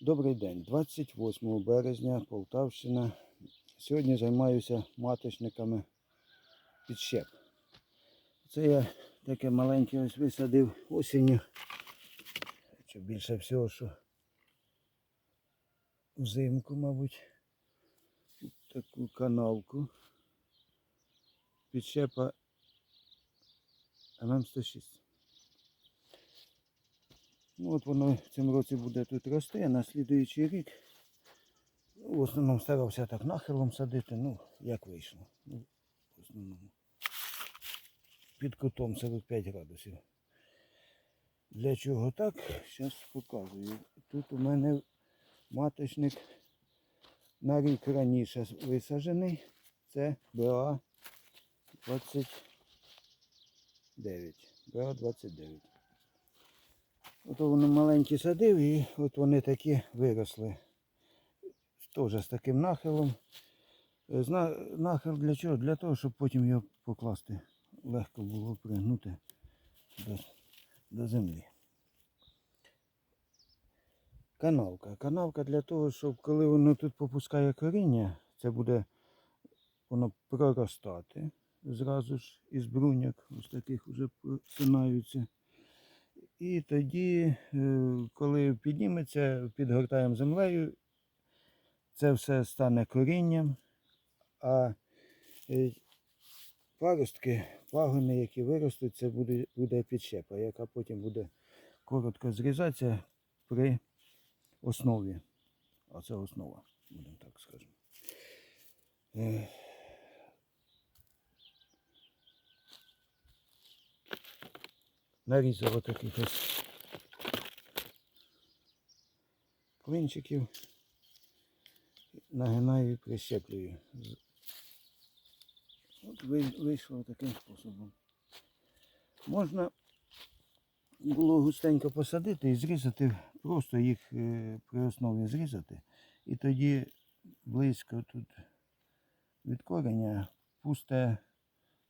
Добрий день, 28 березня, Полтавщина. Сьогодні займаюся маточниками підщеп. Це я таке маленьке ось висадив осінню. Чи більше всього, що взимку, мабуть, Тут таку канавку. Підщепа ММ106. Ну, от воно в цьому році буде тут рости, а на слідуючий рік ну, в основному старався так нахилом садити, ну, як вийшло. Ну, в основному. Під кутом 45 градусів. Для чого так? Зараз показую. Тут у мене маточник на рік раніше висаджений. Це БА 29. БА 29. От вони маленькі садив і от вони такі виросли. Теж з таким нахилом. Е, Нахил для чого? Для того, щоб потім його покласти. Легко було пригнути до, до землі. Канавка. Канавка для того, щоб коли воно тут попускає коріння, це буде воно проростати зразу ж із бруньок, ось таких вже просинаються. І тоді, е, коли підніметься, підгортаємо землею, це все стане корінням, а е, паростки, пагони, які виростуть, це буде, буде підщепа, яка потім буде коротко зрізатися при основі. А це основа, будемо так скажемо. Нарізав таких клинчиків, нагинаю і прищеплюю. От вийшло таким способом. Можна було густенько посадити і зрізати, просто їх е, при основі зрізати. І тоді близько тут від кореня пусте,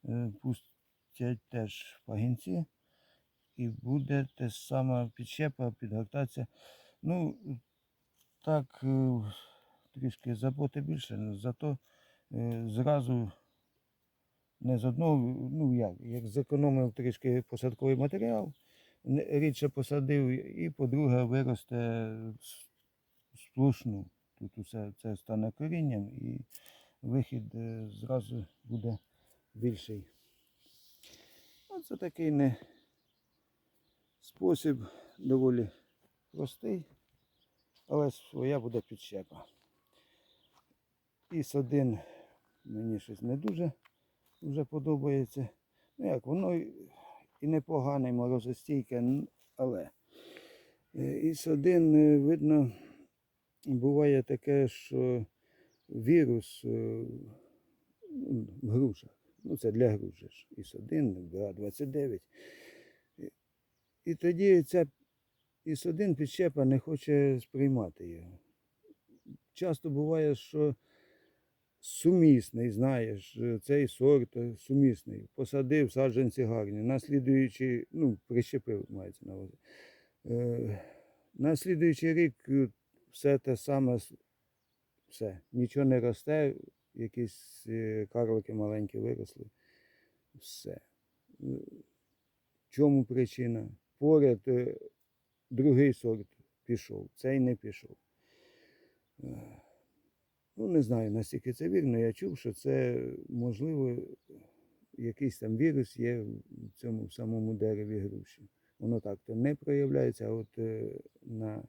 е, пустять теж пагінці і буде те саме підщепа, підгортація. Ну, так, е, трішки заботи більше, зато е, зразу не з одного, ну як, як зекономив трішки посадковий матеріал, рідше посадив, і по-друге, виросте сплошну. Тут усе це стане корінням і вихід е, зразу буде більший. Оце такий не спосіб доволі простий, але своя буде підщепа. Іс один мені щось не дуже вже подобається. Ну як, воно і і непогане, морозостійке, але е, іс один, е, видно, буває таке, що вірус е, в грушах. Ну, це для груш. же ж. Іс 1, БА-29. І- І тоді ця іс 1 підщепа не хоче сприймати його. Часто буває, що сумісний, знаєш, цей сорт е, сумісний. Посадив саджанці гарні. Наслідуючий, ну, прищепив, мається на увазі. Е, наслідуючий рік е, все те саме, все. Нічого не росте, якісь е, карлики маленькі виросли. Все. В чому причина? Поряд е, другий сорт пішов, цей не пішов. Е, Ну, не знаю, наскільки це вірно. Я чув, що це, можливо, якийсь там вірус є в цьому самому дереві груші. Воно так то не проявляється, а от е, на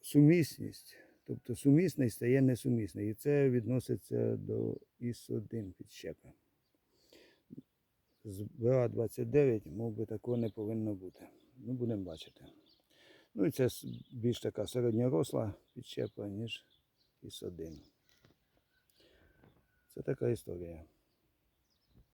сумісність. Тобто сумісний стає несумісний. І це відноситься до ІС-1 підщепи. З БА-29, мов би, такого не повинно бути. Ну, будемо бачити. Ну і це більш така середньоросла підщепа, ніж ІС-1. Це така історія.